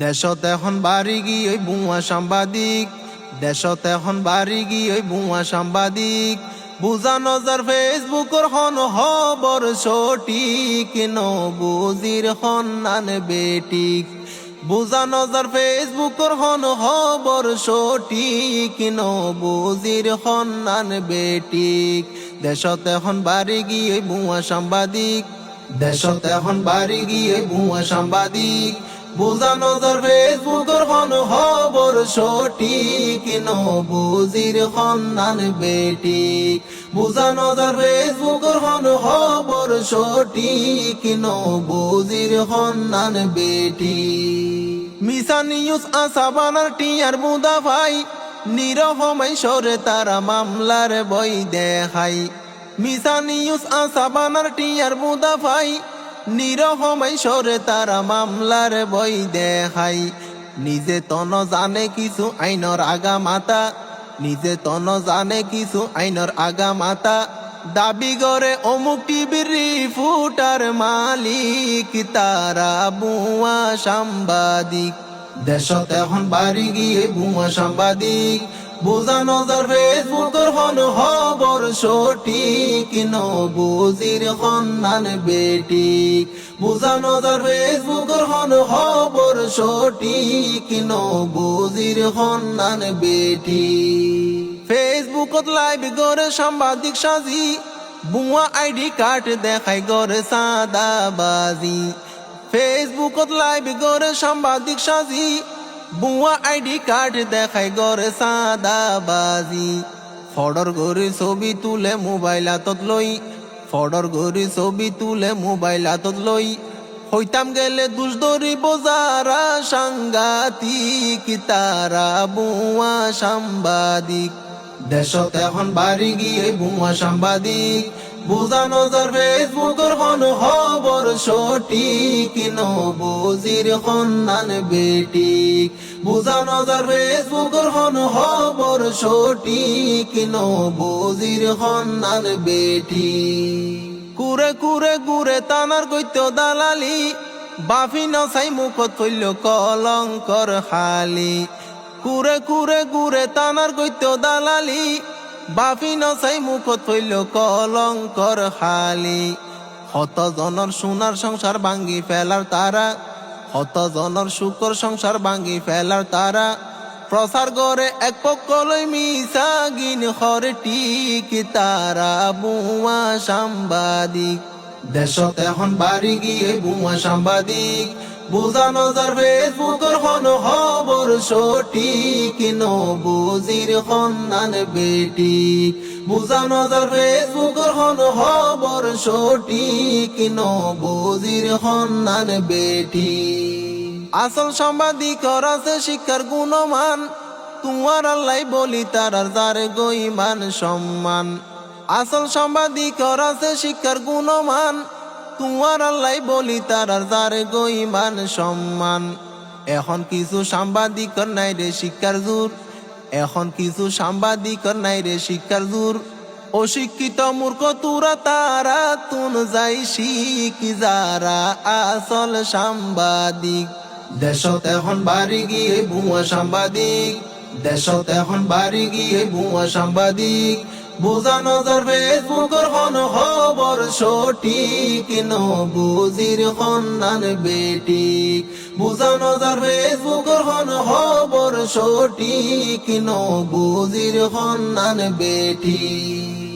দেশত এখন বাড়ি গিয়ে বুয়া সাংবাদিক। দেশত এখন বাড়ি গিয়ে বুয়া সাংবাদিক। বুঝা নজর ফেসবুকর হন হবর সঠিক ন বুজির হন্নান বেটিক বুঝা নজর ফেসবুকর হন হবর সঠিক ন বুজির হন্নান বেটিক দেশত এখন বাড়ি গিয়ে বুয়া সাংবাদিক। দেশত এখন বাড়ি গিয়ে বুয়া সাংবাদিক। বুঝা নজর ফেসবুকর হন খবর সঠিক ন বুজির সন্ধান বেটি বুঝা নজর ফেসবুকর হন খবর সঠিক ন বুজির সন্ধান বেটি মিসা নিউজ আসাবানার টিয়ার বুদা ভাই নিরহমাই সরে তারা মামলার বই দেখাই। মিসা নিউজ আসাবানার টিয়ার বুদা ভাই নিরহমাই সরে তারা মামলার বই দেখাই। নিজে তন জানে কিছু আইনর আগা মাতা। নিজে তন জানে কিছু আইনর আগা মাতা। দাবি করে অমুক টিভির ফুটার মালিক তারা বুয়া সাংবাদিক দেশত এখন বাড়ি গিয়ে বুয়া সাংবাদিক বোঝা নজর ফেসবুকের হন খবর সঠিক ন বুজির সন্ধান বেটিক বোঝা নজর ফেসবুকের হন খবর সঠিক ন বুজির সন্ধান বেটি। ফেসবুকত লাইভ করে সাংবাদিক সাজি, বুয়া আইডি কার্ড দেখাই গরে সাদাবাজি। ফেসবুকত লাইভ করে সাংবাদিক সাজি বুয়া আইডি কার্ড দেখাই গরে সাদাবাজি। ফডর গরি ছবি তুলে মোবাইল হাতত লই, ফডর গরি ছবি তুলে মোবাইল হাতত লই। হইতাম গেলে দুষ ধরিব যারা সাংঘাতিক, তারা বুয়া সাংবাদিক। দেশত এখন বাড়ি গিয়ে বুয়া সাংবাদিক। বুঝা নজর ফেসবুকের হন খবর সঠিক ন বুজির সন্ধান বেটিক। বুঝা নজর ফেসবুকের হন খবর সঠিক ন বুজির সন্ধান বেটি কুরে কুরে গুরে তানার গৈত্য দালালি। বাফি নসাই মুখত থইল কলঙ্কর হালি কুরে কুরে গুরে তানার গৈত্য দালালি। বাফি নসাই মুখত থইল কলঙ্কর হালি। শত জনৰ সোণার সংসার ভাঙ্গি ফেলার তারা শত জনৰ সুখৰ সংসার ভাঙ্গি ফেলার তারা প্রচার করে এক পকলৈ মিছা গিন টিক তারা বুয়া সাংবাদিক দেশত এখন বাড়ি গিয়ে বুয়া সাংবাদিক বুঝা নজর ফেসবুকের হন খবর সঠিক ন বুজির সন্ধান বেটি বুঝা নজর ফেসবুকের হন খবর সঠিক ন বুজির সন্ধান বেটি আসল সাংবাদিকর আছে শিক্ষার গুণমান, তোমার আল্লাহ বলি তারার যারে গইমান সম্মান। আসল সাংবাদিকর আছে শিক্ষার গুণমান তোমার আল্লাহ বলি তারার যারে গইমান সম্মান। এখন কিছু সাংবাদিকর নাই রে শিক্ষার জোর। এখন কিছু সাংবাদিকর নাই রে শিক্ষার জোর। অশিক্ষিত মূর্খ তুরা, তারা তুন যাই শিখি, যারা আসল সাংবাদিক। দেশত এখন বাড়ি গিয়ে বুয়া সাংবাদিক। দেশত এখন বাড়ি গিয়ে বুয়া সাংবাদিক। বোঝা নজর ফেসবুকের হন খবর সঠিক ন বুজির সন্ধান বেটিক বুঝানো যার ফেসবুকের হন খবর সঠিক ন বুজির সন্ধান বেটিক